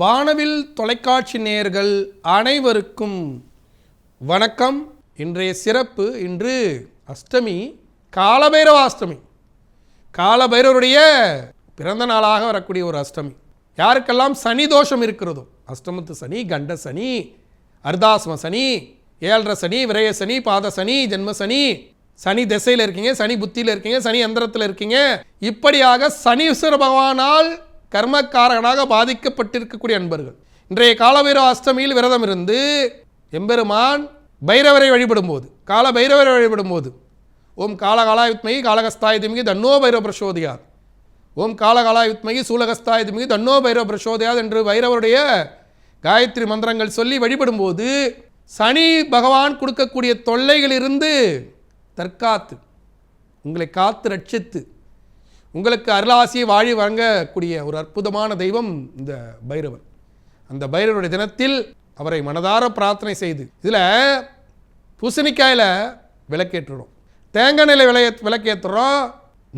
வானவில் தொலைக்காட்சி நேயர்கள் அனைவருக்கும் வணக்கம். இன்றைய சிறப்பு இன்று அஷ்டமி காலபைரவ அஷ்டமி காலபைரவருடைய பிறந்த நாளாக வரக்கூடிய ஒரு அஷ்டமி. யாருக்கெல்லாம் சனி தோஷம் இருக்கிறதோ அஷ்டமத்து சனி கண்ட சனி அர்தாசம சனி ஏழரை சனி விரய சனி பாத சனி ஜென்ம சனி சனி திசையில் இருக்கீங்க சனி புத்தியில் இருக்கீங்க சனி எந்திரத்தில் இருக்கீங்க. இப்படியாக சனீஸ்வர பகவானால் கர்மக்காரகனாக பாதிக்கப்பட்டிருக்கக்கூடிய அன்பர்கள். இன்றைய காலபைரவ அஷ்டமியில் விரதம் இருந்து எம்பெருமான் பைரவரை வழிபடும்போது கால பைரவரை வழிபடும்போது ஓம் காலகாலாயுத்மகி காலகஸ்தாயுத்மிகி தன்னோ பைரவ பிரசோதியார் ஓம் காலகாலாயுத்மகி சூலகஸ்தாயுத்மிகி தன்னோ பைரவ பிரசோதியார் என்று பைரவருடைய காயத்ரி மந்திரங்கள் சொல்லி வழிபடும்போது சனி பகவான் கொடுக்கக்கூடிய தொல்லைகளிலிருந்து தற்காத்து உங்களை காத்து ரட்சித்து உங்களுக்கு அருளாசியை வாழி வழங்கக்கூடிய ஒரு அற்புதமான தெய்வம் இந்த பைரவர். அந்த பைரவருடைய தினத்தில் அவரை மனதார பிரார்த்தனை செய்து இதில் பூசணிக்காயில் விளக்கேற்றுறோம். தேங்காய் நிலை விளைய விளக்கேற்றுறோம்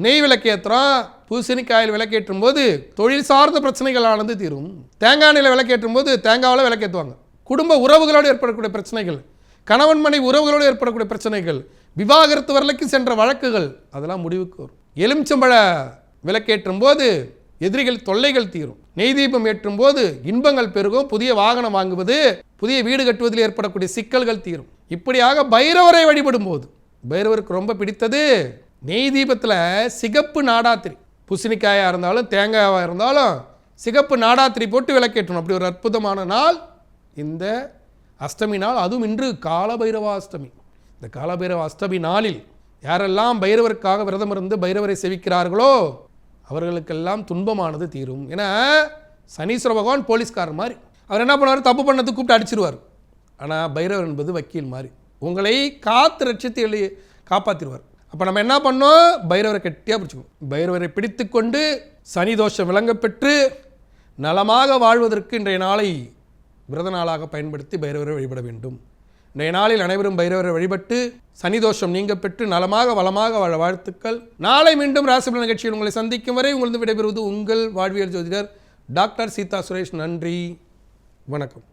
நெய் விளக்கேற்றுறோம் பூசணிக்காயில் விளக்கேற்றும் போது தொழில் சார்ந்த பிரச்சனைகளானது தீரும். தேங்காய் நிலை விளக்கேற்றும் போது தேங்காவில் விளக்கேற்றுவாங்க குடும்ப உறவுகளோடு ஏற்படக்கூடிய பிரச்சனைகள் கணவன் மனை உறவுகளோடு ஏற்படக்கூடிய பிரச்சனைகள் விவாகரத்து வரலைக்கு சென்ற வழக்குகள் அதெல்லாம் முடிவுக்கு வரும். எலுமிச்சம்பழ விளக்கேற்றும் போது எதிரிகள் தொல்லைகள் தீரும். நெய் தீபம் ஏற்றும் போது இன்பங்கள் பெருகும். புதிய வாகனம் வாங்குவது புதிய வீடு கட்டுவதில் ஏற்படக்கூடிய சிக்கல்கள் தீரும். இப்படியாக பைரவரை வழிபடும் போது பைரவருக்கு ரொம்ப பிடித்தது நெய் தீபத்தில் சிகப்பு நாடாத்திரி. பூசணிக்காயாக இருந்தாலும் தேங்காயாக இருந்தாலும் சிகப்பு நாடாத்திரி போட்டு விளக்கேற்றணும். அப்படி ஒரு அற்புதமான நாள். இந்த அஷ்டமி நாள் அதுவும் இன்று காலபைரவா அஷ்டமி இந்த காலபைரவ அஷ்டமி நாளில் யாரெல்லாம் பைரவருக்காக விரதம் இருந்து பைரவரை செவிக்கிறார்களோ அவர்களுக்கெல்லாம் துன்பமானது தீரும். ஏன்னா சனீஸ்வர பகவான் போலீஸ்காரர் மாதிரி அவர் என்ன பண்ணுவார்? தப்பு பண்ணது கூப்பிட்டு அடிச்சிருவார். ஆனால் பைரவர் என்பது வக்கீல் மாதிரி உங்களை காத்து ரட்சித்து எழு காப்பாற்றிடுவார் அப்போ நம்ம என்ன பண்ணோம்? பைரவரை கெட்டியாக பிடிச்சிக்கணும் பைரவரை பிடித்து கொண்டு சனி தோஷம் விளங்கப்பெற்று நலமாக வாழ்வதற்கு இன்றைய நாளை விரத நாளாக பயன்படுத்தி பைரவரை வழிபட வேண்டும். இன்றைய நாளில் அனைவரும் பைரவரை வழிபட்டு சனிதோஷம் நீங்க பெற்று நலமாக வளமாக வாழ வாழ்த்துக்கள். நாளை மீண்டும் ராசிபல நிகழ்ச்சியில் உங்களை சந்திக்கும் வரை உங்களது விடைபெறுவது உங்கள் வாழ்வியல் ஜோதிடர் டாக்டர் சீதா சுரேஷ். நன்றி. வணக்கம்.